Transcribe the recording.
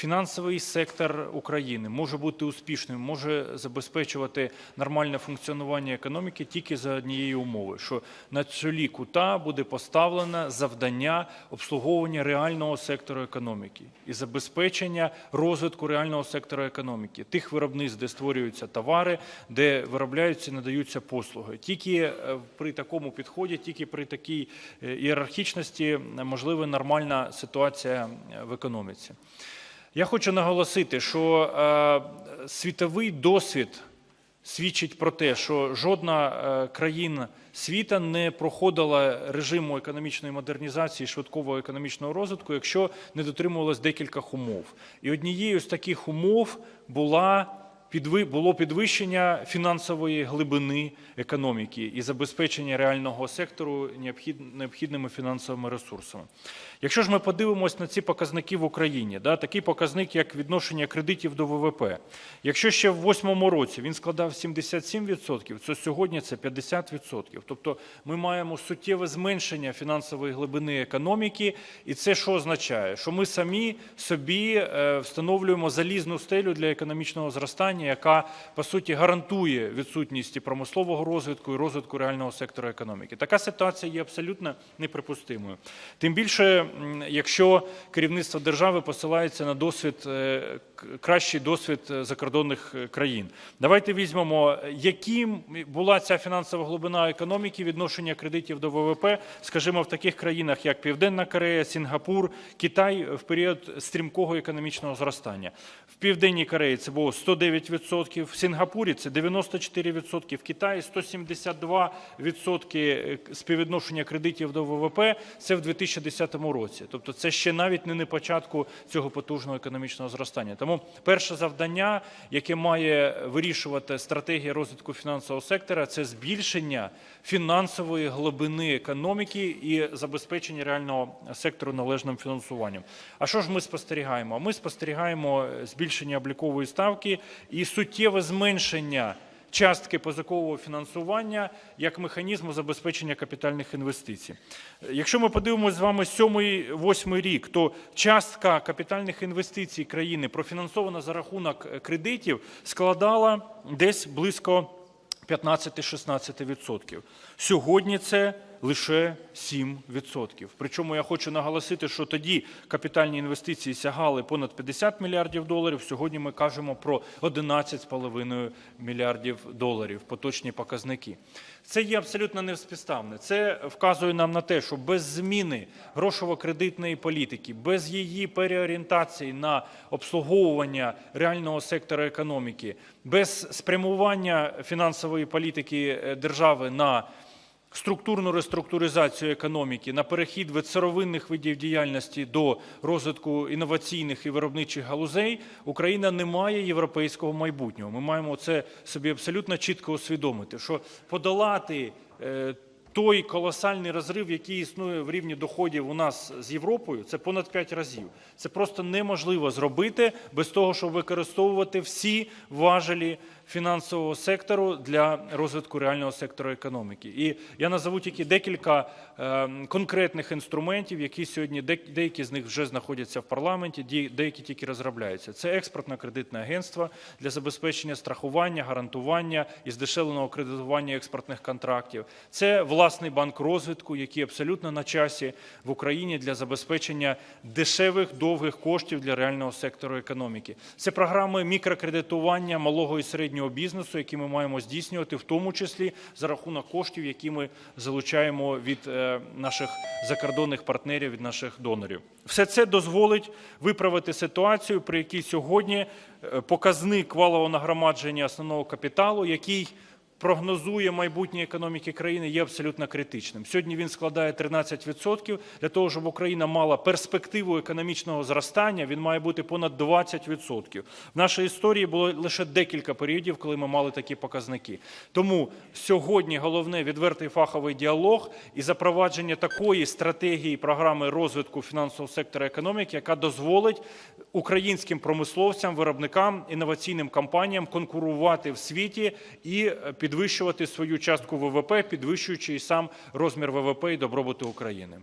Фінансовий сектор України може бути успішним, може забезпечувати нормальне функціонування економіки тільки за однієї умови, що на чолі кута буде поставлено завдання обслуговування реального сектору економіки і забезпечення розвитку реального сектора економіки, тих виробництв, де створюються товари, де виробляються надаються послуги. Тільки е, при такому підході, тільки при такій е, ієрархічності е, можлива нормальна ситуація в економіці. Я хочу наголосити, що е, світовий досвід свідчить про те, що жодна е, країна світа не проходила режиму економічної модернізації, швидкого економічного розвитку, якщо не дотримувалось декілька умов. І однією з таких умов була було підвищення фінансової глибини економіки і забезпечення реального сектору необхідними фінансовими ресурсами. Якщо ж ми подивимось на ці показники в Україні, да, такий показник, як відношення кредитів до ВВП, якщо ще в восьмому році він складав 77%, то сьогодні це 50%. Тобто ми маємо суттєве зменшення фінансової глибини економіки, і це що означає? Що ми самі собі е, встановлюємо залізну стелю для економічного зростання, яка по суті гарантує відсутність промислового розвитку і розвитку реального сектора економіки. Така ситуація є абсолютно неприпустимою. Тим більше, якщо керівництво держави посилається на досвід, е, кращий досвід е, закордонних е, країн. Давайте візьмемо, яким була ця фінансова глибина економіки, відношення кредитів до ВВП, скажімо, в таких країнах, як Південна Корея, Сінгапур, Китай в період стрімкого економічного зростання. В Південній Кореї це було 109%, в Сінгапурі це 94%, в Китаї 172% співвідношення кредитів до ВВП. Це в 2010 році. Тобто це ще навіть не на початку цього потужного економічного зростання. Тому перше завдання, яке має вирішувати стратегія розвитку фінансового сектора, це збільшення фінансової глибини економіки і забезпечення реального сектору належним фінансуванням. А що ж ми спостерігаємо? Ми спостерігаємо збільшення облікової ставки і суттєве зменшення частки позикового фінансування як механізму забезпечення капітальних інвестицій. Якщо ми подивимося з вами сьомий, восьмий рік, то частка капітальних інвестицій країни профінансована за рахунок кредитів складала десь близько 15-16%. Сьогодні це лише 7%. Причому я хочу наголосити, що тоді капітальні інвестиції сягали понад 50 мільярдів доларів. Сьогодні ми кажемо про 11,5 мільярдів доларів, поточні показники. Це є абсолютно невспідставне. Це вказує нам на те, що без зміни грошово-кредитної політики, без її переорієнтації на обслуговування реального сектора економіки, без спрямування фінансової політики е, держави на структурну реструктуризацію економіки, на перехід від сировинних видів діяльності до розвитку інноваційних і виробничих галузей, Україна не має європейського майбутнього. Ми маємо це собі абсолютно чітко усвідомити, що подолати е, той колосальний розрив, який існує в рівні доходів у нас з Європою, це понад 5 разів. Це просто неможливо зробити без того, щоб використовувати всі важелі фінансового сектору для розвитку реального сектору економіки. І я назову тільки декілька е, конкретних інструментів, які сьогодні деякі з них вже знаходяться в парламенті, деякі тільки розробляються. Це експортно-кредитне агентство для забезпечення страхування, гарантування і здешевленого кредитування експортних контрактів. Це власний банк розвитку, який абсолютно на часі в Україні для забезпечення дешевих довгих коштів для реального сектору економіки. Це програми мікрокредитування малого і середнього бізнесу, які ми маємо здійснювати, в тому числі за рахунок коштів, які ми залучаємо від е, наших закордонних партнерів, від наших донорів. Все це дозволить виправити ситуацію, при якій сьогодні е, показник валового нагромадження основного капіталу, який прогнозує майбутнє економіки країни, є абсолютно критичним. Сьогодні він складає 13%. Для того, щоб Україна мала перспективу економічного зростання, він має бути понад 20%. В нашій історії було лише декілька періодів, коли ми мали такі показники. Тому сьогодні головне відвертий фаховий діалог і запровадження такої стратегії програми розвитку фінансового сектора економіки, яка дозволить українським промисловцям, виробникам, інноваційним компаніям конкурувати в світі і е, підвищувати свою частку ВВП, підвищуючи і сам розмір ВВП і добробуту України.